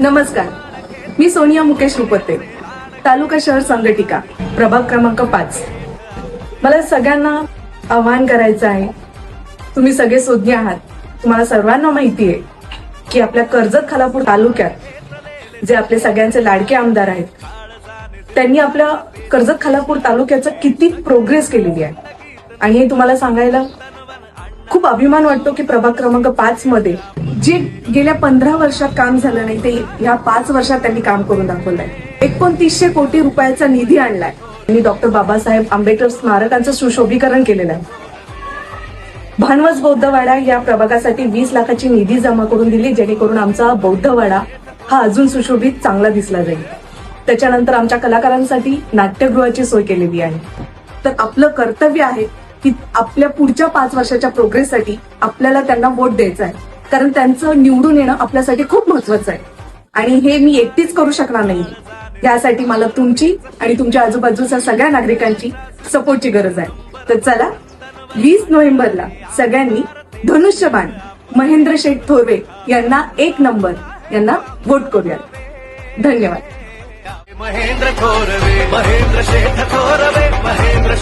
नमस्कार. मी सोनिया मुकेश रुपते तालुका शहर संघटिका प्रभाग क्रमांक पाच. मला सगळ्यांना आवाहन करायचं आहे तुम्ही सगळे सुज्ञ आहात. तुम्हाला सर्वांना माहिती आहे की आपल्या कर्जत खालापूर तालुक्यात जे आपले सगळ्यांचे लाडके आमदार आहेत त्यांनी आपल्या कर्जत खालापूर तालुक्याचं किती प्रोग्रेस केलेली आहे. आणि हे तुम्हाला सांगायला खूप अभिमान वाटतो की प्रभाग क्रमांक पाच मध्ये जे गेल्या पंधरा वर्षात काम झालं नाही ते ह्या पाच वर्षात त्यांनी काम करून दाखवलंय. एकोणतीसशे कोटी रुपयाचा निधी आणलाय. त्यांनी डॉक्टर बाबासाहेब आंबेडकर स्मारकांचं सुशोभीकरण केलेलं आहे. भानवस बौद्धवाडा या प्रभागासाठी वीस लाखाची निधी जमा करून दिली जेणेकरून आमचा बौद्धवाडा हा अजून सुशोभित चांगला दिसला जाईल. त्याच्यानंतर आमच्या कलाकारांसाठी नाट्यगृहाची सोय केलेली आहे. तर आपलं कर्तव्य आहे की आपल्या पुढच्या पाच वर्षाच्या प्रोग्रेससाठी आपल्याला त्यांना वोट द्यायचा आहे. कारण त्यांचं निवडून येणं आपल्यासाठी खूप महत्वाचं आहे. आणि हे मी एकटीच करू शकणार नाही. यासाठी मला तुमची आणि तुमच्या आजूबाजूच्या सगळ्या नागरिकांची सपोर्टची गरज आहे. तर चला वीस नोव्हेंबरला सगळ्यांनी धनुष्यबाण महेंद्र शेठ थोरवे यांना एक नंबर यांना वोट करूया धन्यवाद. महेंद्र थोरवे महेंद्र शेठ थोरवे महेंद्र